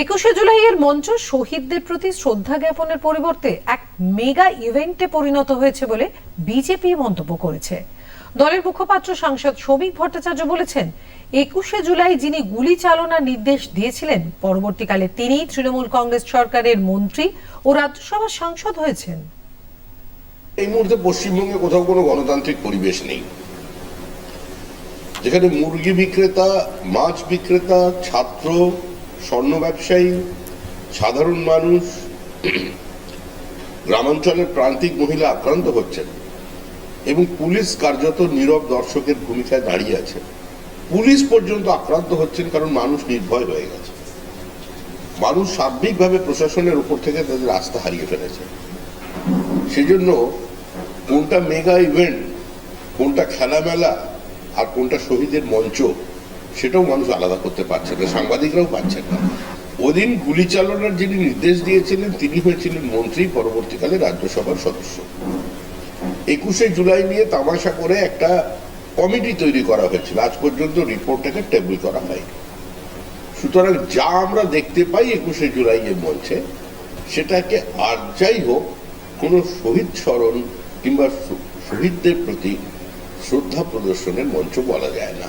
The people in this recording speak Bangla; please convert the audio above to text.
একুশে জুলাইয়ের মঞ্চ শহীদদের প্রতি শ্রদ্ধা জ্ঞাপনের পরিবর্তে এক মেগা ইভেন্টে পরিণত হয়েছে বলে বিজেপি মন্তব্য করেছে। দলের মুখপাত্র সাংসদ শ্রমিক ভট্টাচার্য বলেছেন, একুশে জুলাই যিনি গুলি চালনার নির্দেশ দিয়েছিলেন, পরবর্তীকালে তিনিই তৃণমূল কংগ্রেস সরকারের মন্ত্রী ও রাজ্যসভার সাংসদ হয়েছেন। এই মুহূর্তে পশ্চিমবঙ্গে কোথাও কোনো গণতান্ত্রিক পরিবেশ নেই। যেখানে মুরগি বিক্রেতা, মাছ বিক্রেতা, ছাত্র স্বর্ণ ব্যবসায়ী, সাধারণ মানুষ, গ্রামাঞ্চলের প্রান্তিক মহিলা আক্রান্ত হচ্ছেন এবং পুলিশ কার্যত নীরব দর্শকের ভূমিকায় দাঁড়িয়ে আছে। পুলিশ পর্যন্ত আক্রান্ত হচ্ছেন কারণ মানুষ নির্ভয় হয়ে গেছে। মানুষ সার্বিকভাবে প্রশাসনের উপর থেকে তাদের আস্থা হারিয়ে ফেলেছে। সেজন্য কোনটা মেগা ইভেন্ট কোনটা খেলামেলা আর কোনটা শহীদের মঞ্চ সেটাও মানুষ আলাদা করতে পারছে না, সাংবাদিকরাও পাচ্ছেন না। ওদিন গুলি চালনার যিনি নির্দেশ দিয়েছিলেন, তিনি হয়েছিলেন মন্ত্রী, পরবর্তীকালে রাজ্যসভার সদস্য। একুশে জুলাই নিয়ে তামাশা করে একটা কমিটি তৈরি করা হয়েছিল। আজ পর্যন্ত রিপোর্টটাকে টেবিল করা হয়নি। সুতরাং যা আমরা দেখতে পাই একুশে জুলাই এর মঞ্চে সেটাকে আর যাই হোক, কোনো শহীদ স্মরণ কিংবা শহীদদের প্রতি শ্রদ্ধা প্রদর্শনের মঞ্চ বলা যায় না।